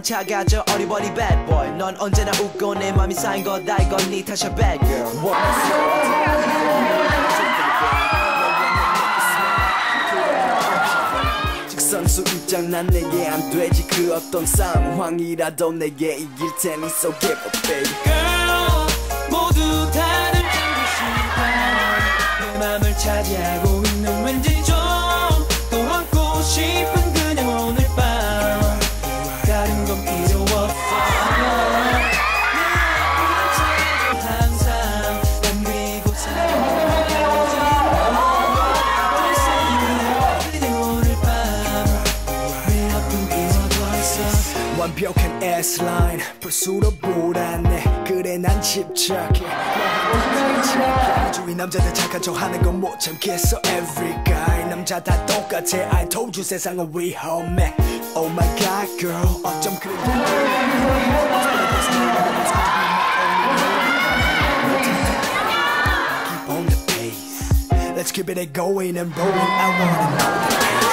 넌 차가져 어리버리 bad boy. 넌 언제나 웃고 내 맘이 쌓인 거다 이건 네 탓이야 bad girl. 직선수 입장 난 내게 안 되지. 그 어떤 상황이라도 내게 이길 테니. So give up baby. Girl 모두 다들 내 맘을 차지하고 완벽한 S-line 볼수록 불안해 그래 난 집착해 너한테 집착해 주위 남자들 착한 척 하는 건 못 참겠어 Every guy 남자 다 똑같아 I told you 세상은 위험해 Oh my god girl 어쩜 그래 Keep on the pace Let's keep it going and rolling I wanna know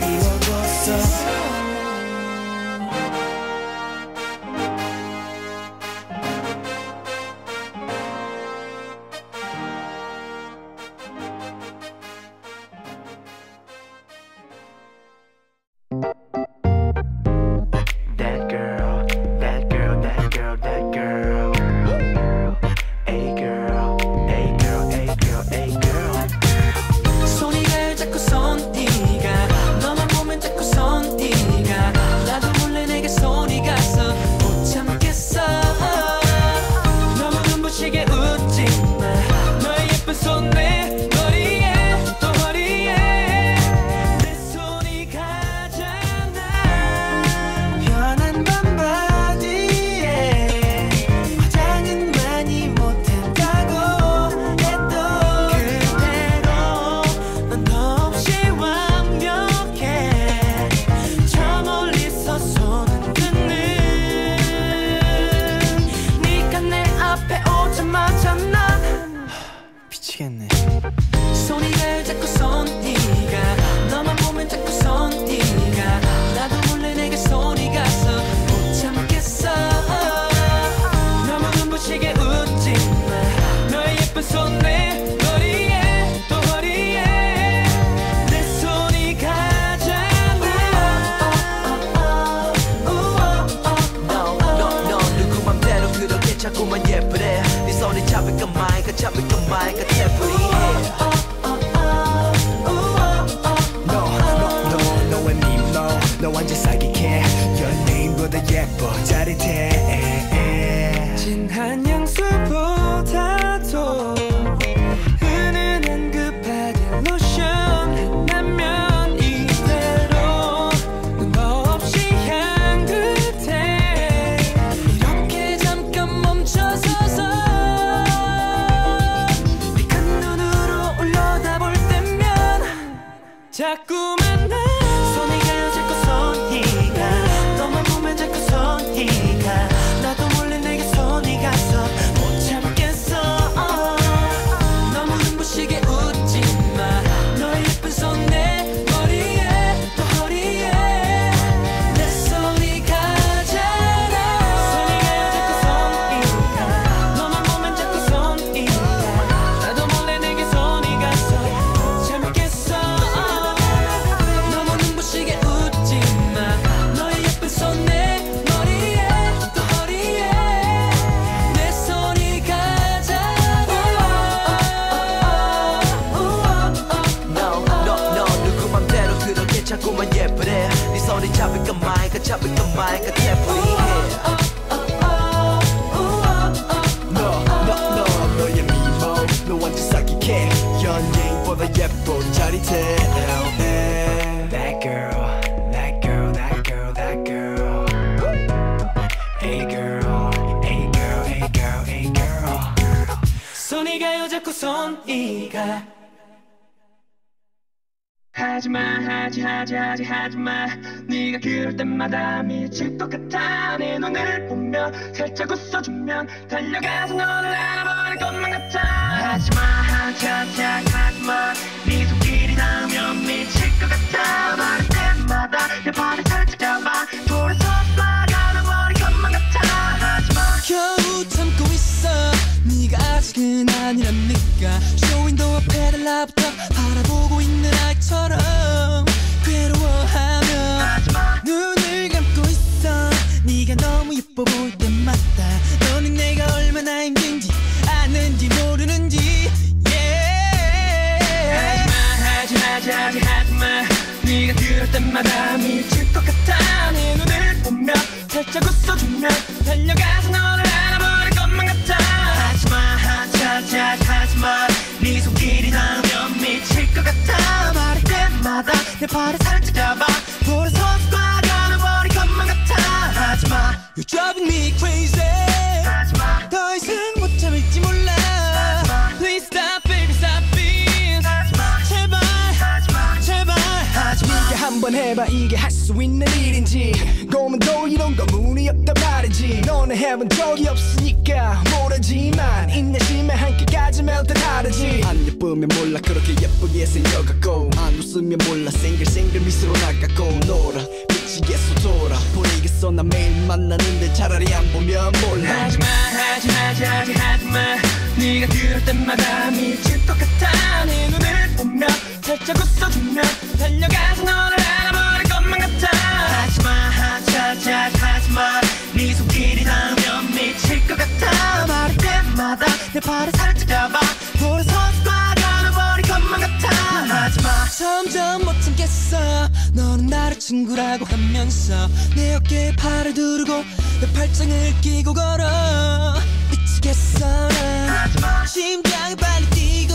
비워뒀어 자꾸만 예쁘래. 네 손이 잡을까 말까 잡을까 말까 태프리해. No, no, no, 너의 미모, 너 완전 사기캐. 연예인보다 예뻐, 짜릿해. 진한 않고선 이가 하지마 하지 하지 하지 하지마. 네가 그럴 때마다 미칠 것 같아. 내 눈을 보며 살짝 웃어주면 달려가서 너를 알아버릴 것만 같아. 하지마 하지 하지 하지 하지마 쇼윈도우 앞에 달라붙어 바라보고 있는 아이처럼 내 발을 살짝 잡아. 돌아서 쏴가버릴 것만 같아. 하지마. You're driving me crazy. 하지마. 더 이상 못 참을지 몰라. Please stop baby stop it. 하지마. 제발 하지마. 제발. 네가 한번 해봐. 이게 할 수 있는 일인지 너는 해본 적이 없으니까 모르지만 인내심에 한 개까지면 다 다르지. 안 예쁘면 몰라 그렇게 예쁘게 생겨갖고 안 웃으면 몰라 생글생글 미소로 나가고 놀아. 미치겠어 돌아. 보내겠어 나 매일 만나는데 차라리 안 보면 몰라. 하지마 하지 하지 하지 하지마. 네가 그럴 때마다 미칠 것 같아. 내 눈을 보며 살짝 웃어주면 내 발을 살짝 잡아. 돌아서 쏴가버릴 것만 같아. 하지마. 점점 못 참겠어. 너는 나를 친구라고 하면서 내 어깨에 팔을 두르고 내 팔짱을 끼고 걸어. 미치겠어 난. 심장이 빨리 뛰고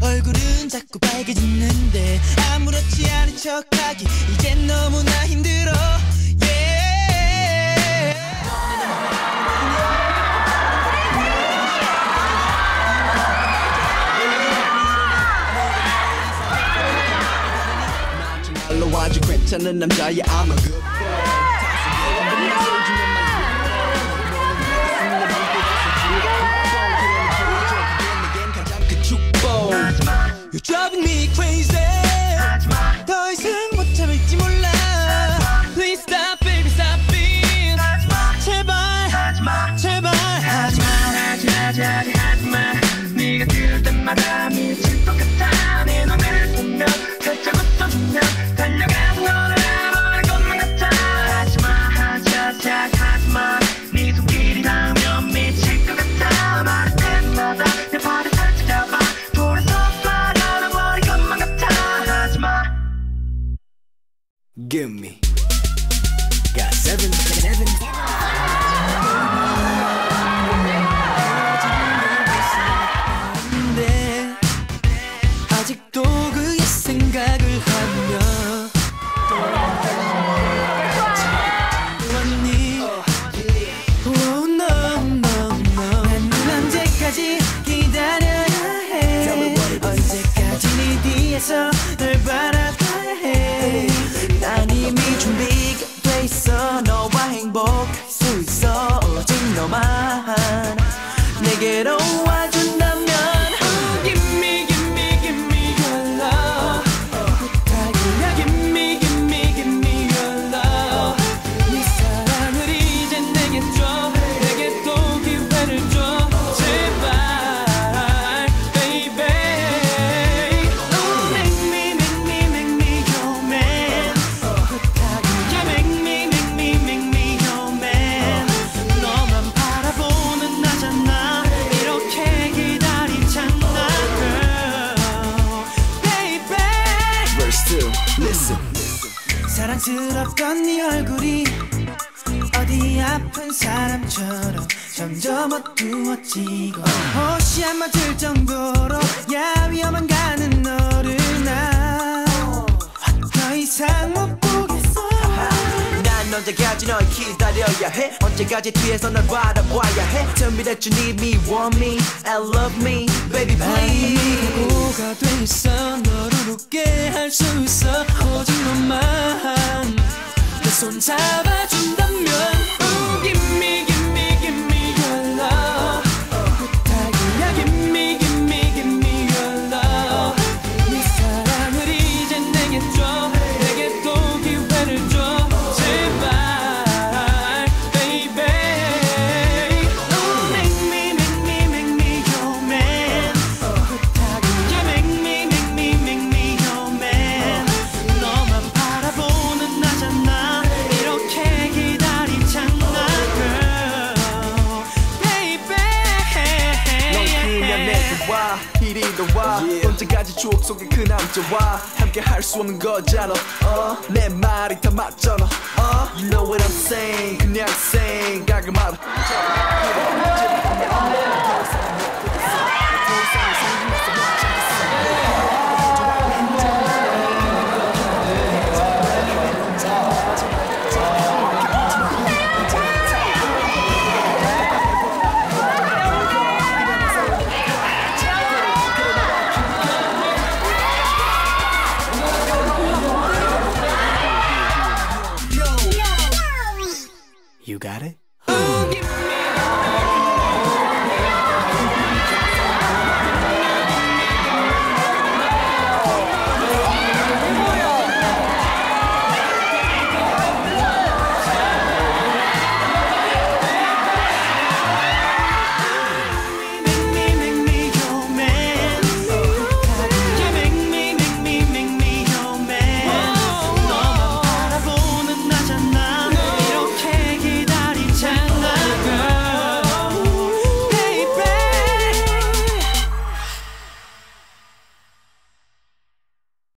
얼굴은 자꾸 빨개지는데 아무렇지 않은 척하기 이젠 너무나 힘들 아주 괜찮은 남자야 I'm a good 사람처럼 점점 어두워지고 옷이 안 맞을 정도로 야위어만 가는 너를 나더 이상 못 보겠어. 난 언제까지 널 기다려야 해? 언제까지 뒤에서 널 바라봐야 해? Tell me that you need me, want me, and love me Baby please. 뭐가 돼 있어? 너를 웃게 할 수 있어? 오직 너만 내 손 잡아준다 남자와 함께 할 수 없는 거잖아 어? 내 말이 다 맞잖아 어? You know what I'm saying 그냥 생각을 말아 got it?